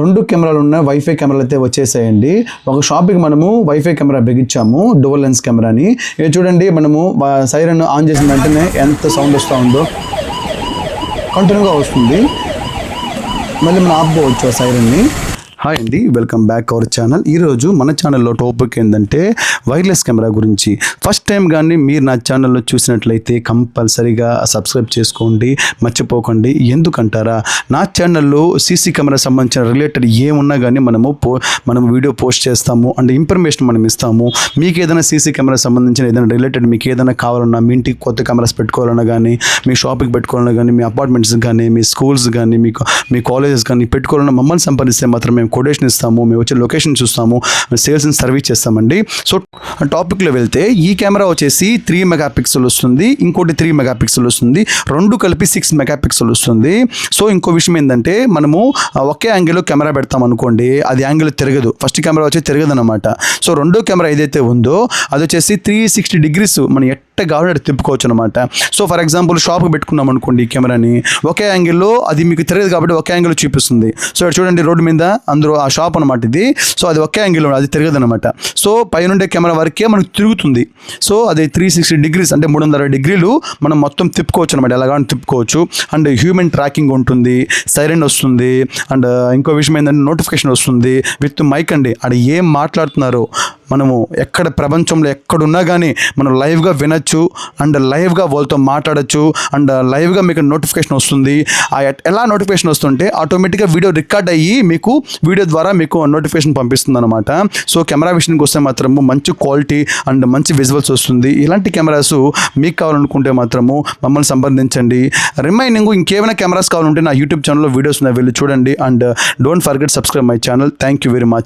రెండు కెమెరాలు ఉన్న వైఫై కెమెరాలు అయితే వచ్చేసాయండి. ఒక షాప్కి మనము వైఫై కెమెరా బిగించాము డువల్ లెన్స్ కెమెరాని. ఇది చూడండి మనము సైరన్ ఆన్ చేసిన వెంటనే ఎంత సౌండ్ వస్తూ ఉందో. కంటిన్యూగా వస్తుంది. మళ్ళీ మనం ఆపుకోవచ్చు ఆ సైరన్ని హాయ్ అండి వెల్కమ్ బ్యాక్ అవర్ ఛానల్ ఈరోజు మన ఛానల్లో టాపిక్ ఏంటంటే వైర్లెస్ కెమెరా గురించి. ఫస్ట్ టైం కానీ మీరు నా ఛానల్లో చూసినట్లయితే కంపల్సరీగా సబ్స్క్రైబ్ చేసుకోండి మర్చిపోకండి. ఎందుకంటారా? నా ఛానల్లో సీసీ కెమెరా సంబంధించిన రిలేటెడ్ ఏమున్నా కానీ మనము పో మనం వీడియో పోస్ట్ చేస్తాము. అండ్ ఇన్ఫర్మేషన్ మనం ఇస్తాము. మీకు ఏదైనా సీసీ కెమెరా సంబంధించిన ఏదైనా రిలేటెడ్ మీకు ఏదైనా కావాలన్నా మీ ఇంటికి కొత్త కెమెరాస్ పెట్టుకోవాలన్నా కానీ మీ షాపింగ్ పెట్టుకోవాలన్నా కానీ మీ అపార్ట్మెంట్స్ కానీ మీ స్కూల్స్ కానీ మీకు మీ కాలేజెస్ కానీ పెట్టుకోవాలన్నా మమ్మల్ని సంపాదిస్తే మాత్రం మేము కొటేషన్ ఇస్తాము మేము వచ్చే లొకేషన్ చూస్తాము సేల్స్ని సర్వీస్ చేస్తామండి. సో టాపిక్లో వెళ్తే ఈ కెమెరా వచ్చేసి త్రీ మెగా పిక్సెల్ వస్తుంది ఇంకోటి త్రీ మెగా పిక్సెల్ వస్తుంది రెండు కలిపి సిక్స్ మెగా పిక్సెల్ వస్తుంది. సో ఇంకో విషయం ఏంటంటే మనము ఒకే యాంగిల్లో కెమెరా పెడతాం అనుకోండి అది యాంగిల్ తిరగదు. ఫస్ట్ కెమెరా వచ్చి తిరగదు అనమాట సో రెండో కెమెరా ఏదైతే ఉందో అది వచ్చేసి త్రీ సిక్స్టీ డిగ్రీస్ మనం కరెక్ట్గా కావాలంటే తిప్పుకోవచ్చు అనమాట సో ఫర్ ఎగ్జాంపుల్ షాప్కి పెట్టుకున్నాం అనుకోండి కెమెరాని ఒకే యాంగిల్లో అది మీకు తెలియదు కాబట్టి ఒకే యాంగిల్ చూపిస్తుంది. సో చూడండి రోడ్డు మీద అందరూ ఆ షాప్ అనమాట ఇది. సో అది ఒకే యాంగిల్లో అది తిరగదు అనమాట సో పైనుండే కెమెరా వరకే మనకు తిరుగుతుంది. సో అది త్రీ సిక్స్టీ డిగ్రీస్ అంటే మూడు వందల డిగ్రీలు మనం మొత్తం తిప్పుకోవచ్చు అనమాట ఎలాగని తిప్పుకోవచ్చు. అండ్ హ్యూమన్ ట్రాకింగ్ ఉంటుంది సైరన్ వస్తుంది అండ్ ఇంకో విషయం ఏంటంటే నోటిఫికేషన్ వస్తుంది విత్ మైక్ అండి. అది ఏం మాట్లాడుతున్నారో మనము ఎక్కడ ప్రపంచంలో ఎక్కడున్నా కానీ మనం లైవ్గా వినొచ్చు అండ్ లైవ్గా వాళ్ళతో మాట్లాడచ్చు అండ్ లైవ్గా మీకు నోటిఫికేషన్ వస్తుంది. ఆ ఎలా నోటిఫికేషన్ వస్తుంటే ఆటోమేటిక్గా వీడియో రికార్డ్ అయ్యి మీకు వీడియో ద్వారా మీకు నోటిఫికేషన్ పంపిస్తుంది అనమాట సో కెమెరా విషయానికి వస్తే మాత్రము మంచి క్వాలిటీ అండ్ మంచి విజువల్స్ వస్తుంది. ఇలాంటి కెమెరాస్ మీకు కావాలనుకుంటే మాత్రము మమ్మల్ని సంప్రదించండి. రిమైనింగ్ ఇంకేమైనా కెమెరాస్ కావాలంటే నా యూట్యూబ్ ఛానల్లో వీడియోస్ ఉన్నాయి. వెళ్ళి చూడండి. And don't forget subscribe my channel. Thank you very much.